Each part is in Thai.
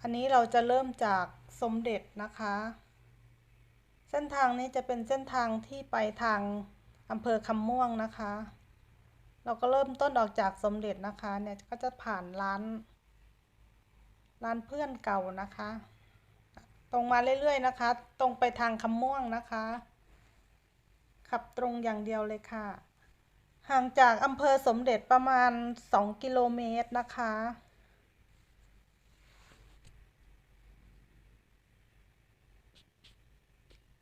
อันนี้เราจะเริ่มจากสมเด็จนะคะ เส้นทางนี้จะเป็นเส้นทางที่ไปทางอำเภอคำม่วงนะคะ เราก็เริ่มต้นออกจากสมเด็จนะคะ เนี่ยก็จะผ่านร้าน ร้านเพื่อนเก่านะคะ ตรงมาเรื่อยๆนะคะ ตรงไปทางคำม่วงนะคะ ขับตรงอย่างเดียวเลยค่ะ ห่างจากอำเภอสมเด็จประมาณ 2 กิโลเมตรนะคะ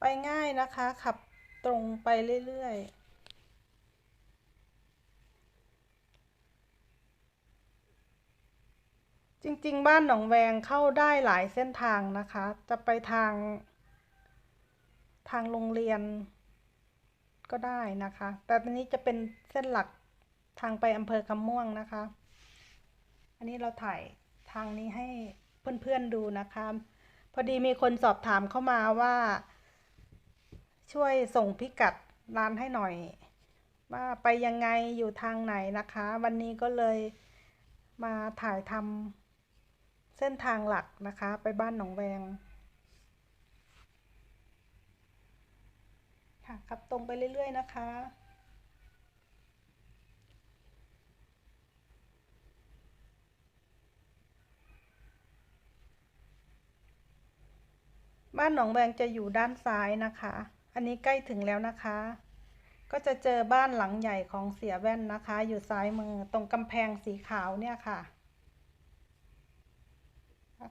ไปง่ายนะคะ ขับตรงไปเรื่อยๆจริง ๆ บ้านหนองแวงเข้าได้หลายเส้นทางนะคะ จะไปทาง ทางโรงเรียนก็ได้นะคะ แต่ตอนนี้จะเป็นเส้นหลักทางไปอำเภอคำม่วงนะคะ อันนี้เราถ่ายทางนี้ให้เพื่อน ๆ ดูนะคะ พอดีมีคนสอบถามเข้ามาว่า ช่วยส่งพิกัดร้านให้หน่อย ว่าไปยังไงอยู่ทางไหนนะคะ วันนี้ก็เลยมาถ่ายทำเส้นทางหลักนะคะ ไปบ้านหนองแวงค่ะขับตรงไปเรื่อย ๆ นะคะบ้านหนองแวงจะอยู่ด้านซ้ายนะคะ อันนี้ใกล้ถึงแล้วนะคะ ก็จะเจอบ้านหลังใหญ่ของเสียแว่นนะคะ อยู่ซ้ายมือตรงกำแพงสีขาวเนี่ยค่ะ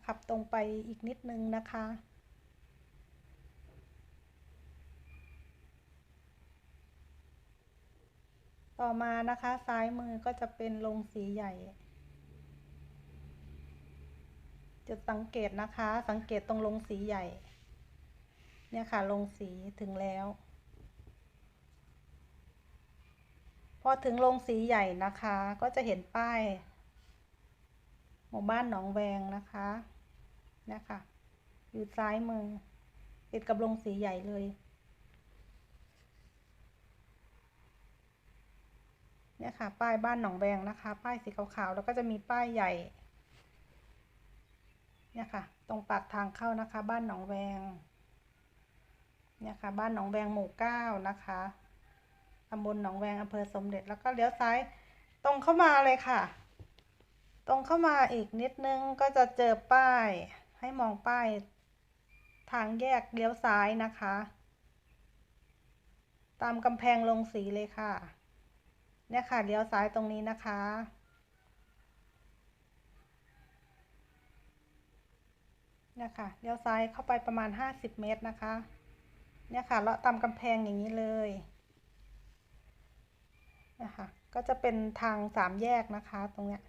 ขับตรงไปอีกนิดนึงนะคะ ต่อมานะคะซ้ายมือก็จะเป็นโรงสีใหญ่ จุดสังเกตนะคะ สังเกตตรงโรงสีใหญ่ เนี่ยค่ะโรงสีถึงแล้ว พอถึงโรงสีใหญ่นะคะ ก็จะเห็นป้าย หมู่บ้านหนองแวงนะคะเนี่ยค่ะ อยู่ซ้ายมือ ติดกับโรงสีใหญ่เลยเนี่ยค่ะ ป้ายบ้านหนองแวงนะคะ ป้ายสีขาวๆแล้วก็จะมีป้ายใหญ่เนี่ยค่ะ ตรงปากทางเข้านะคะ บ้านหนองแวง คะ บ้านหนองแวงหมู่เก้านะคะตำบลหนองแวงอำเภอสมเด็จแล้วก็เลี้ยวซ้ายตรงเข้ามาเลยค่ะ ตรงเข้ามาอีกนิดนึงก็จะเจอป้าย ให้มองป้าย ทางแยกเลี้ยวซ้ายนะคะ ตามกำแพงลงสีเลยค่ะ เนี่ยค่ะเลี้ยวซ้ายตรงนี้นะคะเนี่ยค่ะเลี้ยวซ้ายเข้าไปประมาณ 50 เมตรนะคะ เนี่ยค่ะเลาะตามกำแพงอย่างนี้เลยนะคะก็จะเป็นทางสามแยกนะคะตรงเนี้ย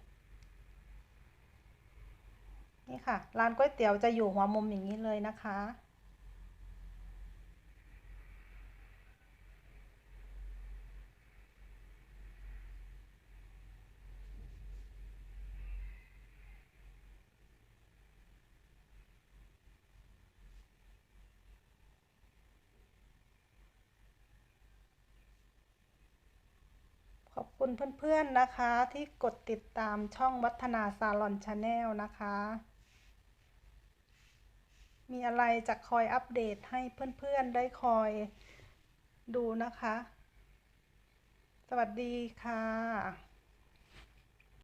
นี่ค่ะ ร้านก๋วยเตี๋ยวจะอยู่หัวมุมอย่างนี้เลยนะคะ คุณเพื่อนๆนะคะ ที่กดติดตามช่องวัฒนาซาลอนชาแนลนะคะ มีอะไรจะคอยอัปเดตให้เพื่อนๆได้คอยดูนะคะ สวัสดีค่ะ